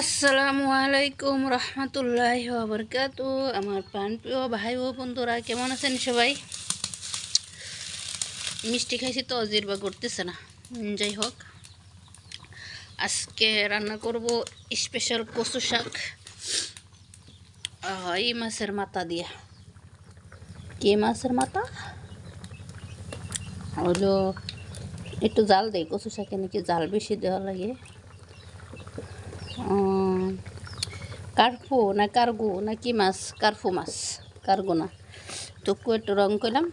আসসালামু আলাইকুম রহমতুল্লাহ বরকাত আমার প্রাণপ্রিয় ভাই ও বন্ধুরা কেমন আছেন সবাই? মিষ্টি খাইছি তো জিরবা করতেছে না। যাই হোক। আজকে রান্না করব স্পেশাল কচু শাক। এই মাছের মাথা দিয়ে। কে মাছের মাথা? হলো একটু জাল দেয় কচু শাকে নাকি জাল বেশি দেওয়া লাগে। কার্ফু না কার্গো না কি মাছ? কার্ফু মাছ, কার্গো না। টুকু একটু রং করলাম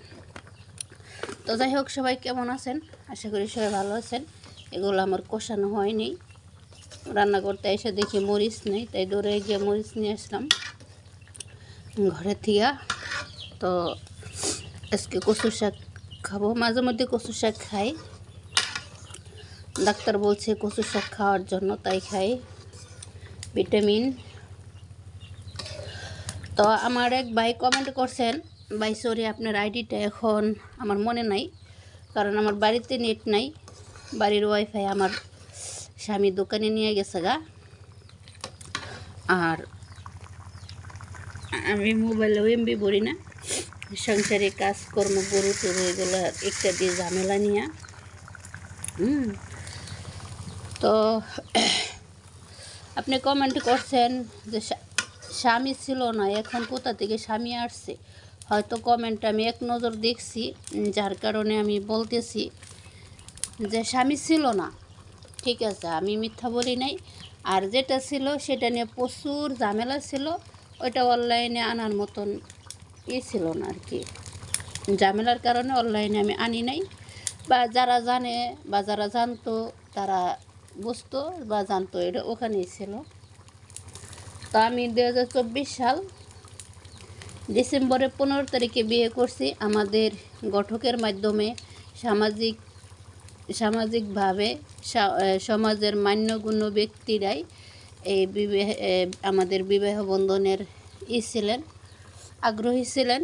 তো যাই হোক, সবাই কেমন আছেন? আশা করি সবাই ভালো আছেন। এগুলো আমার কষানো হয়নি। রান্না করতে এসে দেখি মরিচ নেই, তাই দৌড়ে গিয়ে মরিচ নিয়ে আসলাম। ঘরে থিয়া, তো আজকে কচু শাক খাব। মাঝে মধ্যে কচু শাক খাই। ডাক্তার বলছে কচু শাক খাওয়ার জন্য, তাই খাই। ভিটামিন তো আমার এক ভাই কমেন্ট করছেন, ভাই সরি আপনার আইডিটা এখন আমার মনে নাই, কারণ আমার বাড়িতে নেট নাই, বাড়ির ওয়াইফাই আমার স্বামী দোকানে নিয়ে গেছে গা। আর আমি মোবাইলেও এমবি ভরি না, সংসারে কাজকর্ম গরু টরু এগুলো একটা দিয়ে ঝামেলা নিয়ে। হুম। তো, আপনি কমেন্ট করছেন যে স্বামী ছিল না, এখন কোথা থেকে স্বামী আসছে? হয়তো কমেন্ট আমি এক নজর দেখছি যার কারণে আমি বলতেছি যে স্বামী ছিল না। ঠিক আছে, আমি মিথ্যা বলি নাই। আর যেটা ছিল সেটা নিয়ে প্রচুর ঝামেলা ছিল। ওইটা অনলাইনে আনার মতন ই ছিল না আর কি। ঝামেলার কারণে অনলাইনে আমি আনি নাই। বা যারা জানে বা যারা জানতো তারা বুঝতো বা জানতো, এটা ওখানেই ছিল। তো আমি দু হাজার চব্বিশ সাল ডিসেম্বরের পনেরো তারিখে বিয়ে করছি। আমাদের গঠকের মাধ্যমে সামাজিক, সামাজিকভাবে সমাজের মান্যগণ্য ব্যক্তিরাই এই বিবাহ আমাদের বিবাহ বন্ধনের ই ছিলেন, আগ্রহী ছিলেন।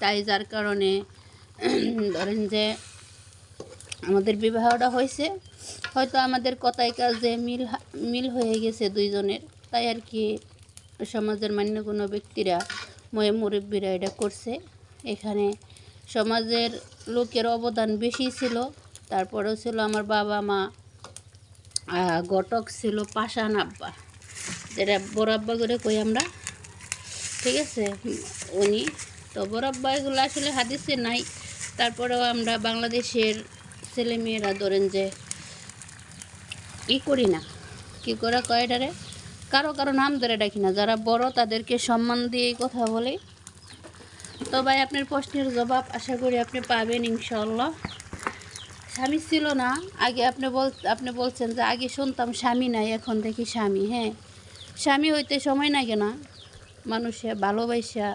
তাই যার কারণে ধরেন যে আমাদের বিবাহটা হয়েছে। হয়তো আমাদের কথায় কাজে মিল মিল হয়ে গেছে দুইজনের। তাই আর কি সমাজের মান্য কোনো ব্যক্তিরা ময়ে মুরব্বীরা এটা করছে। এখানে সমাজের লোকের অবদান বেশি ছিল, তারপরেও ছিল আমার বাবা, মা ঘটক ছিল পাশান আব্বা। যেটা বড় আব্বা করে কই আমরা? ঠিক আছে, উনি। তো বরাব্বা এগুলো আসলে হাদিসে নাই। তারপরেও আমরা বাংলাদেশের ছেলেমেয়েরা ধরেন যে ই করি না। কি করে কয়টারে কারও কারও নাম ধরে ডাকি না, যারা বড় তাদেরকে সম্মান দিয়ে কথা বলে। তো ভাই, আপনার প্রশ্নের জবাব আশা করি আপনি পাবেন ইনশাল্লাহ স্বামী ছিল না, আগে আপনি বল, আপনি বলছেন যে আগে শুনতাম স্বামী নাই, এখন দেখি স্বামী হ্যাঁ। স্বামী হইতে সময় লাগে না, মানুষে ভালোবাসা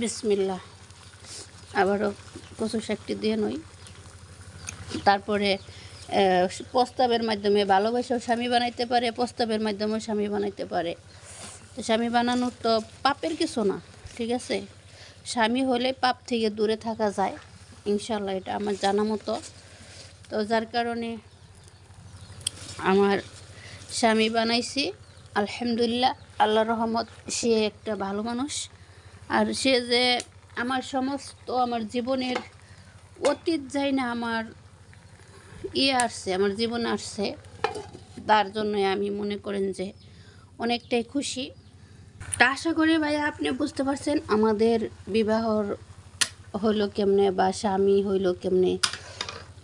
বিসমিল্লা আবারও কচু শাকটি দিয়ে নই। তারপরে প্রস্তাবের মাধ্যমে ভালোবাসাও স্বামী বানাইতে পারে, প্রস্তাবের মাধ্যমেও স্বামী বানাইতে পারে। তো স্বামী বানানোর তো পাপের কিছু না, ঠিক আছে? স্বামী হলে পাপ থেকে দূরে থাকা যায় ইনশাল্লাহ এটা আমার জানা মতো। তো যার কারণে আমার স্বামী বানাইছি, আলহামদুলিল্লাহ আল্লাহ রহমত, সে একটা ভালো মানুষ। আর সে যে আমার সমস্ত, আমার জীবনের অতীত যাই না আমার ইয়ে আসছে, আমার জীবন আসছে। তার জন্য আমি মনে করেন যে অনেকটাই খুশি। তা আশা করি ভাইয়া আপনি বুঝতে পারছেন আমাদের বিবাহর হইল কেমনে বা স্বামী হইল কেমনে।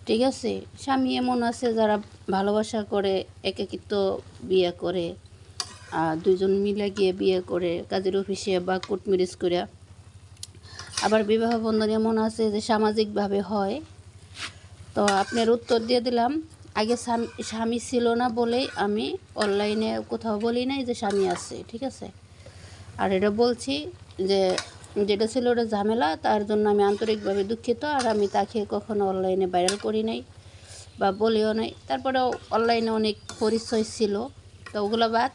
ঠিক আছে? স্বামী এমন আছে যারা ভালোবাসা করে, একাকিত্ব বিয়ে করে, আর দুজন মিলে গিয়ে বিয়ে করে, কাজের অফিসে বা কোর্ট ম্যারেজ করে আবার বিবাহ বন্ধন এমন আছে যে সামাজিকভাবে হয় তো আপনার উত্তর দিয়ে দিলাম। আগে স্বামী ছিল না বলেই আমি অনলাইনে কোথাও বলি নাই যে স্বামী আছে, ঠিক আছে? আর এটা বলছি যে যেটা ছিল ওটা ঝামেলা, তার জন্য আমি আন্তরিকভাবে দুঃখিত, আর আমি তাকে কখনো অনলাইনে ভাইরাল করি নাই বা বলিও নাই। তারপরেও অনলাইনে অনেক পরিচয় ছিল, তো ওগুলো বাদ।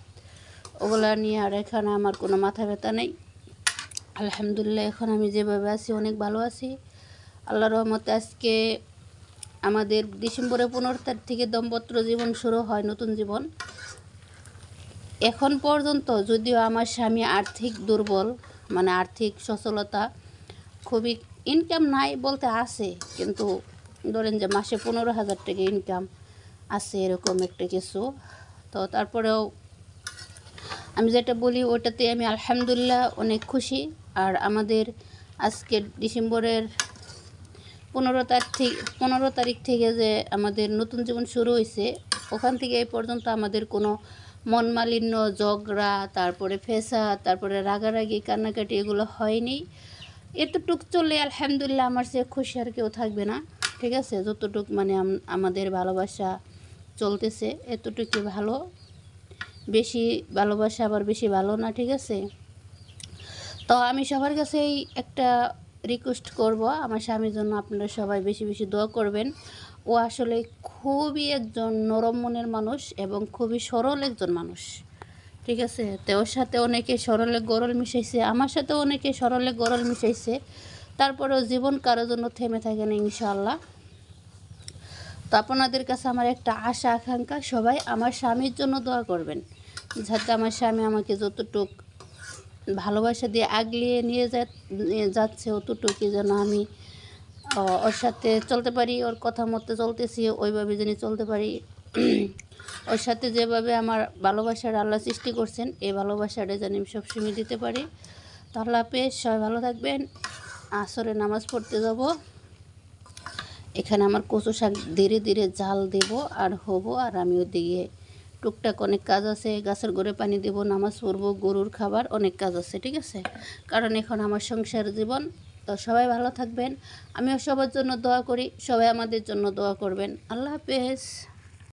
ওগুলো নিয়ে আর এখানে আমার কোনো মাথা ব্যথা নেই। আলহামদুলিল্লাহ, এখন আমি যেভাবে আছি, অনেক ভালো আছি। আল্লাহ রহমতে আজকে আমাদের ডিসেম্বরের পনেরো তারিখ থেকে দম্পত্র জীবন শুরু হয় নতুন জীবন। এখন পর্যন্ত যদিও আমার স্বামী আর্থিক দুর্বল মানে আর্থিক সচলতা খুবই ইনকাম নাই বলতে আছে, কিন্তু ধরেন যে মাসে পনেরো হাজার টাকা ইনকাম আছে এরকম একটা কিছু। তো তারপরেও আমি যেটা বলি ওটাতে আমি আলহামদুলিল্লাহ অনেক খুশি। আর আমাদের আজকে ডিসেম্বরের পনেরো তারিখ পনেরো তারিখ থেকে যে আমাদের নতুন জীবন শুরু হয়েছে ওখান থেকে এই পর্যন্ত আমাদের কোনো মন মালিন্য ঝগড়া, তারপরে ফেসা তারপরে রাগারাগি, কান্নাকাটি এগুলো হয়নি। এতটুক চললে আলহামদুলিল্লাহ আমার সে খুশি আর কেউ থাকবে না, ঠিক আছে? যতটুক মানে আমাদের ভালোবাসা চলতেছে এতটুকু ভালো। বেশি ভালোবাসা আবার বেশি ভালো না, ঠিক আছে? তো আমি সবার কাছেই একটা রিকোয়েস্ট করব। আমার স্বামীর জন্য আপনারা সবাই বেশি বেশি দোয়া করবেন। ও আসলে খুবই একজন নরম মনের মানুষ এবং খুবই সরল একজন মানুষ। ঠিক আছে? তো ওর সাথে অনেকে সরলে গরল মিশাইছে, আমার সাথে অনেকে সরলে গরল মিশাইছে। তারপরেও জীবন কারোর জন্য থেমে থাকে না ইনশাল্লাহ তো আপনাদের কাছে আমার একটা আশা, আকাঙ্ক্ষা, সবাই আমার স্বামীর জন্য দোয়া করবেন। যাতে আমার স্বামী আমাকে যতটুক ভালোবাসা দিয়ে আগলিয়ে নিয়ে যা- যাচ্ছে অতটুকু যেন আমি ওর সাথে চলতে পারি, ওর কথা মতো চলতেছি, ওইভাবে যেন চলতে পারি। ওর সাথে যেভাবে আমার ভালোবাসার আল্লাহ সৃষ্টি করছেন, এই ভালোবাসাটা যেন আমি সবসময় দিতে পারি। তাহলে আল্লাহ সবাই ভালো থাকবেন। আসরে নামাজ পড়তে যাব। এখানে আমার কচু শাক ধীরে ধীরে জাল দেব আর হব আর আমি ওদিকে টুকটাক অনেক কাজ আছে, গাছের গোড়ে পানি দেব, নামাজ পড়ব, গরুর খাবার, অনেক কাজ আছে, ঠিক আছে? কারণ এখন আমার সংসার জীবন, তো সবাই ভালো থাকবেন। আমিও সবার জন্য দোয়া করি, সবাই আমাদের জন্য দোয়া করবেন। আল্লাহ হাফেজ।